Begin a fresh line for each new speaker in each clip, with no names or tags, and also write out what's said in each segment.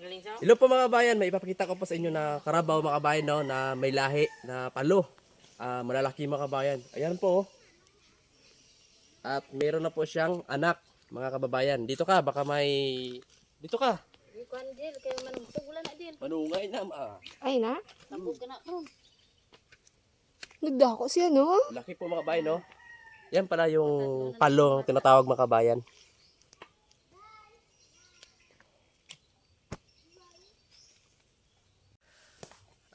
Hello po mga kabayan, may ipapakita ko po sa inyo na karabaw mga kabayan no, na may lahi na palo. Ah, malalaki mga kabayan. Ayan po. oh. At meron na po siyang anak mga kababayan. Dito ka, baka may... Dito ka.
Kuan dil kay man tugulan na dil.
Manungay na. Ah.
Ay na,
Tambog ka na ron.
nagdako siya no?
Laki po mga kabayan, no? Yan pala yung palo ang tinatawag mga kabayan.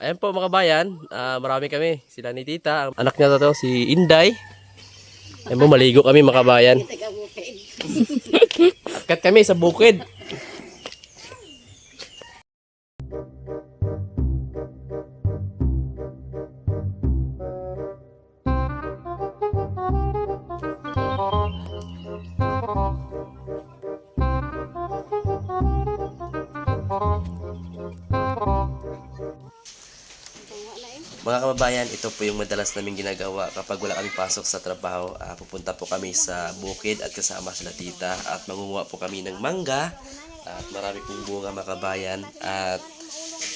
Ayan po mga kabayan, ah, marami kami. Sila ni Tita, ang anak niya to si Inday. Ayan po, maligo kami mga kabayan. Akat kami sa bukid. Mga kababayan, ito po yung madalas namin ginagawa kapag wala kami pasok sa trabaho. Ah, pupunta po kami sa bukid at kasama sila tita at mangunguha po kami ng mangga at marami pong bunga mga kabayan at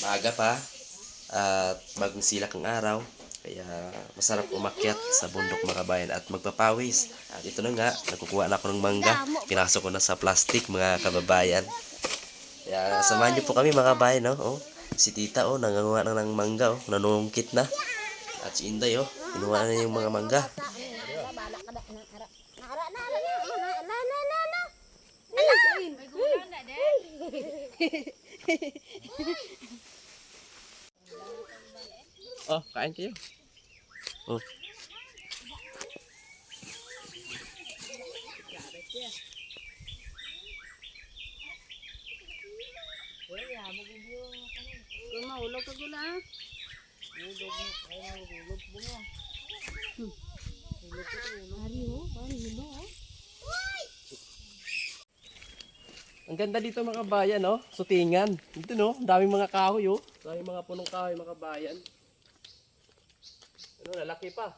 maaga pa at bagong silak ang araw. Kaya masarap umakyat sa bundok mga kabayan at magpapawis. At ito na nga, nakukuha na ako ng mangga. Pinasok ko na sa plastic mga kababayan. Kaya samahan niyo po kami mga kabayan, no? Oh, si tita, oh, nanganguha na ng mangga, oh, nanungkit na. At si Inday, oh, kinuha na yung mga mangga.
Bala ka da na ara. Na ara na ara na na na na na na. Ala. May gulan na dil.
Oh, kain kayo. Oh.
Kung ka gula. Ulog mo ay na ulog bunga. Ulog ko. Ari ho, ari mo
Ang ganda dito mga kabayan, no? Sutingan. Dito, no? Ang daming mga kahoy, oh. Daming mga punong kahoy, mga kabayan. Ano, lalaki pa.